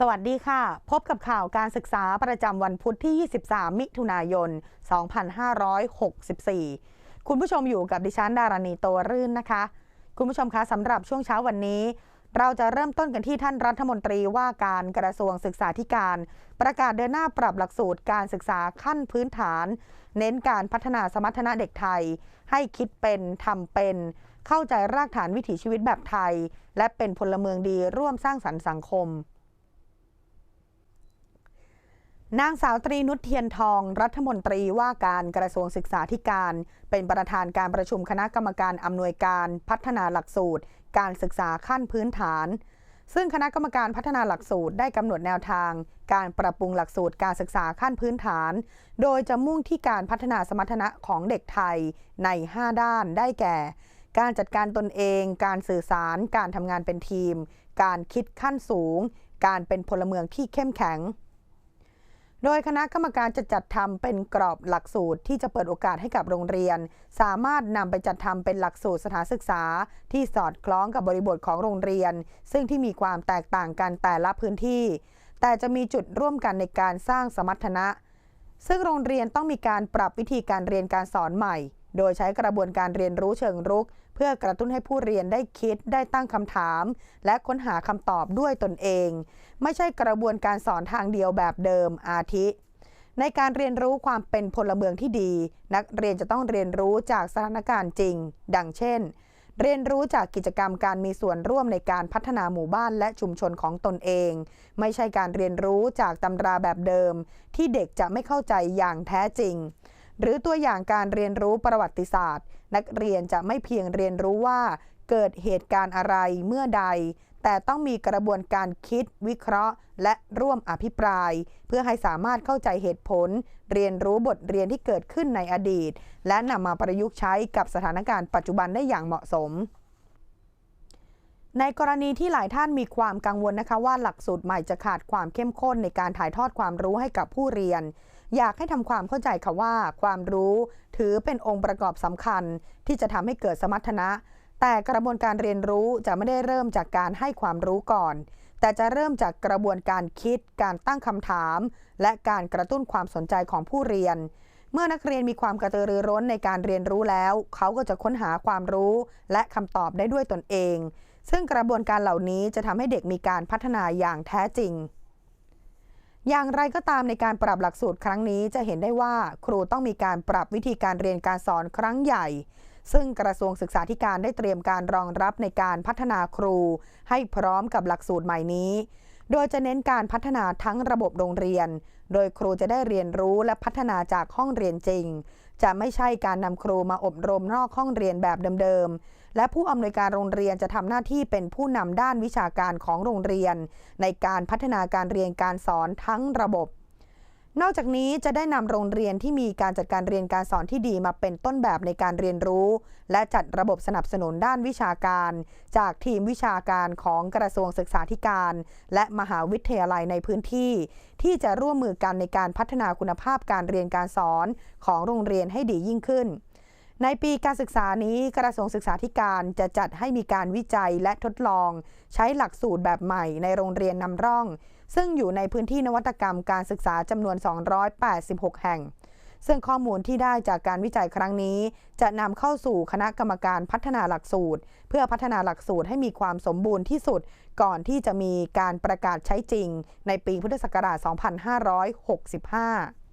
สวัสดีค่ะ พบกับข่าวการศึกษาประจำวันพุธที่ 23 มิถุนายน 2564 คุณผู้ชมอยู่กับดิฉันดารณีโตรื่นนะคะ คุณผู้ชมคะสำหรับช่วงเช้าวันนี้ เราจะเริ่มต้นกันที่ท่านรัฐมนตรีว่าการกระทรวงศึกษาธิการ ประกาศเดินหน้าปรับหลักสูตรการศึกษาขั้นพื้นฐาน เน้นการพัฒนาสมรรถนะเด็กไทย ให้คิดเป็นทำเป็น เข้าใจรากฐานวิถีชีวิตแบบไทย และเป็นพลเมืองดีร่วมสร้างสรรค์สังคม นางสาวตรีนุชเทียนทอง รัฐมนตรีว่าการกระทรวงศึกษาธิการ เป็นประธานการประชุมคณะกรรมการอำนวยการพัฒนาหลักสูตร การศึกษาขั้นพื้นฐาน ซึ่งคณะกรรมการพัฒนาหลักสูตรได้กำหนดแนวทาง การปรับปรุงหลักสูตรการศึกษาขั้นพื้นฐาน โดยจะมุ่งที่การพัฒนาสมรรถนะของเด็กไทยใน 5 ด้านได้แก่ การจัดการตนเอง การสื่อสาร การทำงานเป็นทีม การคิดขั้นสูง การเป็นพลเมืองที่เข้มแข็ง โดยคณะกรรมการจะจัดทำเป็นกรอบหลักสูตรที่จะเปิดโอกาสให้กับโรงเรียน สามารถนำไปจัดทำเป็นหลักสูตรสถานศึกษา ที่สอดคล้องกับบริบทของโรงเรียน ซึ่งที่มีความแตกต่างกันแต่ละพื้นที่ แต่จะมีจุดร่วมกันในการสร้างสมรรถนะ ซึ่งโรงเรียนต้องมีการปรับวิธีการเรียนการสอนใหม่ โดยใช้กระบวนการเรียนรู้เชิงรุก เพื่อกระตุ้นให้ผู้เรียนได้คิดได้ตั้งคำถาม และค้นหาคำตอบด้วยตนเอง ไม่ใช่กระบวนการสอนทางเดียวแบบเดิมอาทิ ในการเรียนรู้ความเป็นพลเมืองที่ดี นักเรียนจะต้องเรียนรู้จากสถานการณ์จริง ดังเช่น เรียนรู้จากกิจกรรมการมีส่วนร่วมในการพัฒนาหมู่บ้านและชุมชนของตนเอง ไม่ใช่การเรียนรู้จากตำราแบบเดิม ที่เด็กจะไม่เข้าใจอย่างแท้จริง หรือตัวอย่างการเรียนรู้ประวัติศาสตร์ นักเรียนจะไม่เพียงเรียนรู้ว่า เกิดเหตุการณ์อะไรเมื่อใด แต่ต้องมีกระบวนการคิด วิเคราะห์ และร่วมอภิปราย เพื่อให้สามารถเข้าใจเหตุผล เรียนรู้บทเรียนที่เกิดขึ้นในอดีต และนำมาประยุกต์ใช้กับสถานการณ์ปัจจุบันได้อย่างเหมาะสมในกรณีที่หลายท่านมีความกังวลนะคะว่าหลักสูตรใหม่จะขาดความเข้มข้นในการถ่ายทอดความรู้ให้กับผู้เรียน อยากให้ทำความเข้าใจค่ะว่า ความรู้ถือเป็นองค์ประกอบสำคัญ ที่จะทำให้เกิดสมรรถนะ แต่กระบวนการเรียนรู้จะไม่ได้เริ่มจากการให้ความรู้ก่อน แต่จะเริ่มจากกระบวนการคิด การตั้งคำถาม และการกระตุ้นความสนใจของผู้เรียน เมื่อนักเรียนมีความกระตือรือร้นในการเรียนรู้แล้ว เขาก็จะค้นหาความรู้ และคำตอบได้ด้วยตนเอง ซึ่งกระบวนการเหล่านี้จะทำให้เด็กมีการพัฒนาอย่างแท้จริง อย่างไรก็ตามในการปรับหลักสูตรครั้งนี้จะเห็นได้ว่าครูต้องมีการปรับวิธีการเรียนการสอนครั้งใหญ่ ซึ่งกระทรวงศึกษาธิการได้เตรียมการรองรับในการพัฒนาครู ให้พร้อมกับหลักสูตรใหม่นี้ โดยจะเน้นการพัฒนาทั้งระบบโรงเรียน โดยครูจะได้เรียนรู้และพัฒนาจากห้องเรียนจริง จะไม่ใช่การนำครูมาอบรมนอกห้องเรียนแบบเดิม และผู้อำนวยการโรงเรียนจะทำหน้าที่เป็นผู้นำด้านวิชาการของโรงเรียน ในการพัฒนาการเรียนการสอนทั้งระบบ นอกจากนี้จะได้นำโรงเรียนที่มีการจัดการเรียนการสอนที่ดีมาเป็นต้นแบบในการเรียนรู้ และจัดระบบสนับสนุนด้านวิชาการ จากทีมวิชาการของกระทรวงศึกษาธิการ และมหาวิทยาลัยในพื้นที่ ที่จะร่วมมือกันในการพัฒนาคุณภาพการเรียนการสอนของโรงเรียนให้ดียิ่งขึ้น ในปีการศึกษานี้กระทรวงศึกษาธิการจะจัดให้มีการวิจัยและทดลอง ใช้หลักสูตรแบบใหม่ในโรงเรียนนำร่อง ซึ่งอยู่ในพื้นที่นวัตกรรมการศึกษาจำนวน 286 แห่ง ซึ่งข้อมูลที่ได้จากการวิจัยครั้งนี้ จะนำเข้าสู่คณะกรรมการพัฒนาหลักสูตร เพื่อพัฒนาหลักสูตรให้มีความสมบูรณ์ที่สุด ก่อนที่จะมีการประกาศใช้จริง ในปีพุทธศักราช 2565